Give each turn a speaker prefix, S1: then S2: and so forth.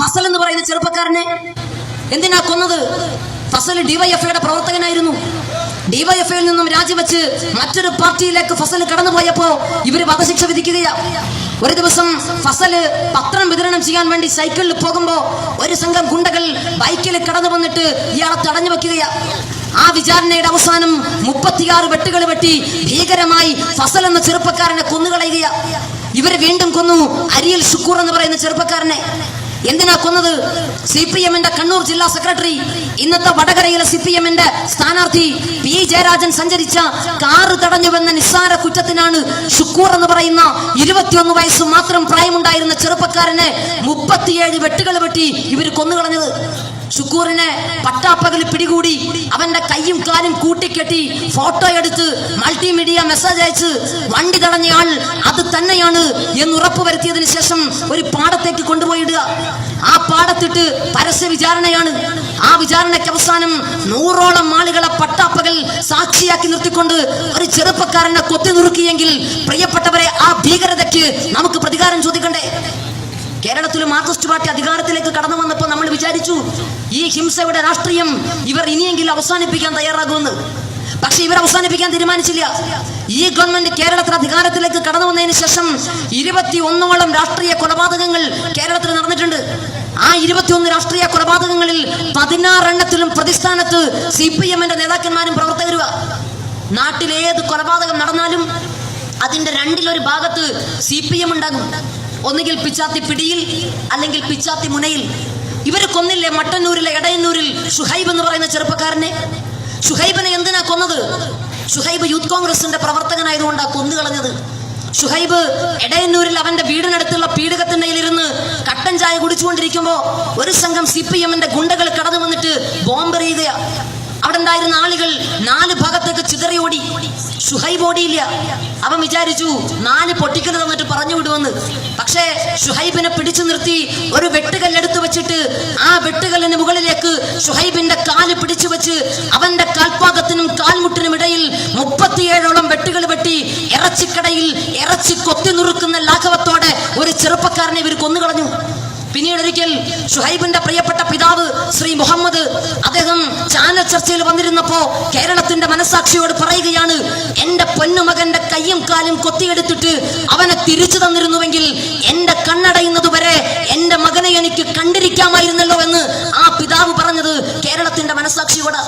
S1: ഫസൽ എന്ന് പറയുന്ന ചെറുപ്പക്കാരനെ എന്തിനാ കൊന്നത്? ഫസൽ ഡിവൈഎഫ്ഐയുടെ പ്രവർത്തകനായിരുന്നു. ഡിവൈഎഫ്ഐയിൽ നിന്നും രാജിവെച്ച് മറ്റൊരു പാർട്ടിയിലേക്ക് ഫസൽ കടന്നുപോയപ്പോ ഇവർ വധശിക്ഷ വിധിക്കുകയാ. ഒരു ദിവസം ഫസൽ പത്രം വിതരണം ചെയ്യാൻ വേണ്ടി സൈക്കിളിൽ പോകുമ്പോ ഒരു സംഘം ഗുണ്ടകൾ ബൈക്കിൽ കടന്നു വന്നിട്ട് ഇയാളെ തടഞ്ഞു വെക്കുകയാ. ആ വിചാരണയുടെ അവസാനം മുപ്പത്തിയാറ് വെട്ടുകൾ വെട്ടി ഭീകരമായി ഫസൽ എന്ന ചെറുപ്പക്കാരനെ കൊന്നുകളയുകയാ. ഇവർ വീണ്ടും കൊന്നു. അരിയൽ ഷുക്കൂർ എന്ന് പറയുന്ന ചെറുപ്പക്കാരനെ. എന്തിനാ കൊന്നത്? സി പി എമ്മിന്റെ കണ്ണൂർ ജില്ലാ സെക്രട്ടറി ഇന്നത്തെ വടകരയിലെ സി പി എമ്മിന്റെ സ്ഥാനാർത്ഥി പി ജയരാജൻ സഞ്ചരിച്ച കാറ് തടഞ്ഞുവെന്ന നിസ്സാര കുറ്റത്തിനാണ് ഷുക്കൂർ എന്ന് പറയുന്ന ഇരുപത്തിയൊന്ന് വയസ്സ് മാത്രം പ്രായമുണ്ടായിരുന്ന ചെറുപ്പക്കാരനെ മുപ്പത്തിയേഴ് വെട്ടുകൾ വെട്ടി ഇവർ കൊന്നുകളഞ്ഞത്. ഷുക്കൂറിനെ പട്ടാപ്പകൽ പിടികൂടി അവന്റെ കൈയും കാലും കൂട്ടിക്കെട്ടി ഫോട്ടോ എടുത്ത് മൾട്ടിമീഡിയ മെസ്സേജ് അയച്ച് വണ്ടി തടഞ്ഞയാൾ അത് തന്നെയാണ് എന്ന് ഉറപ്പുവരുത്തിയതിനു ശേഷം ഒരു പാടത്തേക്ക് കൊണ്ടുപോയിടുക. ആ പാടത്തിട്ട് പരസ്യ വിചാരണയാണ്. ആ വിചാരണയ്ക്ക് അവസാനം നൂറോളം ആളുകളെ പട്ടാപ്പകൽ സാക്ഷിയാക്കി നിർത്തിക്കൊണ്ട് ഒരു ചെറുപ്പക്കാരനെ കൊത്തി നുറുക്കിയെങ്കിൽ പ്രിയപ്പെട്ടവരെ ആ ഭീകരതയ്ക്ക് നമുക്ക് പ്രതികാരം ചോദിക്കണ്ടേ? കേരളത്തിൽ മാർക്സിസ്റ്റ് പാർട്ടി അധികാരത്തിലേക്ക് കടന്നു വന്നപ്പോൾ നമ്മൾ വിചാരിച്ചു ഈ ഹിംസയുടെ രാഷ്ട്രീയം ഇവർ ഇനിയെങ്കിലും അവസാനിപ്പിക്കാൻ തയ്യാറാകുമെന്ന്. പക്ഷെ ഇവർ അവസാനിപ്പിക്കാൻ തീരുമാനിച്ചില്ല. ഈ ഗവൺമെന്റ് കേരളത്തിൽ അധികാരത്തിലേക്ക് കടന്നു വന്നതിന് ശേഷം ഇരുപത്തി ഒന്നോളം രാഷ്ട്രീയ കൊലപാതകങ്ങൾ കേരളത്തിൽ നടന്നിട്ടുണ്ട്. ആ ഇരുപത്തിയൊന്ന് രാഷ്ട്രീയ കൊലപാതകങ്ങളിൽ പതിനാറെണ്ണത്തിലും പ്രതിസ്ഥാനത്ത് സി പി എമ്മിന്റെ നേതാക്കന്മാരും പ്രവർത്തകരുക നാട്ടിലേത് കൊലപാതകം നടന്നാലും അതിന്റെ രണ്ടിലൊരു ഭാഗത്ത് സി പി എം ഉണ്ടാകും. ഒന്നുകിൽ പിച്ചാത്തി പിടിയിൽ അല്ലെങ്കിൽ പിച്ചാത്തി മുനയിൽ. ഇവർ കൊന്നില്ലേ മട്ടന്നൂരിലെ എടയന്നൂരിൽ ഷുഹൈബ് എന്ന് പറയുന്ന ചെറുപ്പക്കാരനെ? ഷുഹൈബിനെ എന്തിനാ കൊന്നത്? ഷുഹൈബ് യൂത്ത് കോൺഗ്രസിന്റെ പ്രവർത്തകനായതുകൊണ്ടാണ് കൊന്നു കളഞ്ഞത് ഷുഹൈബ് എടയന്നൂരിൽ അവന്റെ വീടിനടുത്തുള്ള പീഡകത്തിണ്ടയിലിരുന്ന് കട്ടൻ ചായ കുടിച്ചുകൊണ്ടിരിക്കുമ്പോൾ ഒരു സംഘം സി പി എമ്മിന്റെ ഗുണ്ടകൾ കടന്നു വന്നിട്ട് ബോംബെറിയുകയാ. അവിടെ ഉണ്ടായിരുന്ന ആളുകൾ? നാല് ഭാഗത്തേക്ക് ചിതറി ഓടി. ഷുഹൈബ് ഓടിയില്ല. അവൻ വിചാരിച്ചു നാല് പൊട്ടിക്കൽ തന്നിട്ട് പറഞ്ഞു വിടുമെന്ന്. പക്ഷേ ഷുഹൈബിനെ പിടിച്ചു നിർത്തി ഒരു വെട്ടുകല്ലെടുത്ത് വെച്ചിട്ട് ആ വെട്ടുകല്ലിന് മുകളിലേക്ക് ഷുഹൈബിന്റെ കാൽ പിടിച്ചു വെച്ച് അവന്റെ കാൽപാകത്തിനും കാൽമുട്ടിനും ഇടയിൽ മുപ്പത്തിയേഴോളം വെട്ടുകൾ വെട്ടി ഇറച്ചിക്കടയിൽ ഇറച്ചി കൊത്തി നുറുക്കുന്ന ലാഘവത്തോടെ ഒരു ചെറുപ്പക്കാരനെ ഇവർ കൊന്നുകളഞ്ഞു. പിന്നീട് ഒരിക്കൽ ഷുഹൈബിന്റെ പ്രിയപ്പെട്ട പിതാവ് ശ്രീ മുഹമ്മദ് അദ്ദേഹം ചാനൽ ചർച്ചയിൽ വന്നിരുന്നപ്പോ കേരളത്തിന്റെ മനസാക്ഷിയോട് പറയുകയാണ് എന്റെ പൊന്നുമകന്റെ കയ്യും കാലും കൊത്തിയെടുത്തിട്ട് അവനെ തിരിച്ചു തന്നിരുന്നുവെങ്കിൽ എന്റെ കണ്ണടയുന്നത് വരെ എന്റെ മകനെ എനിക്ക് കണ്ടിരിക്കാമായിരുന്നല്ലോ എന്ന് ആ പിതാവ് പറഞ്ഞത് കേരളത്തിന്റെ മനസാക്ഷിയോട്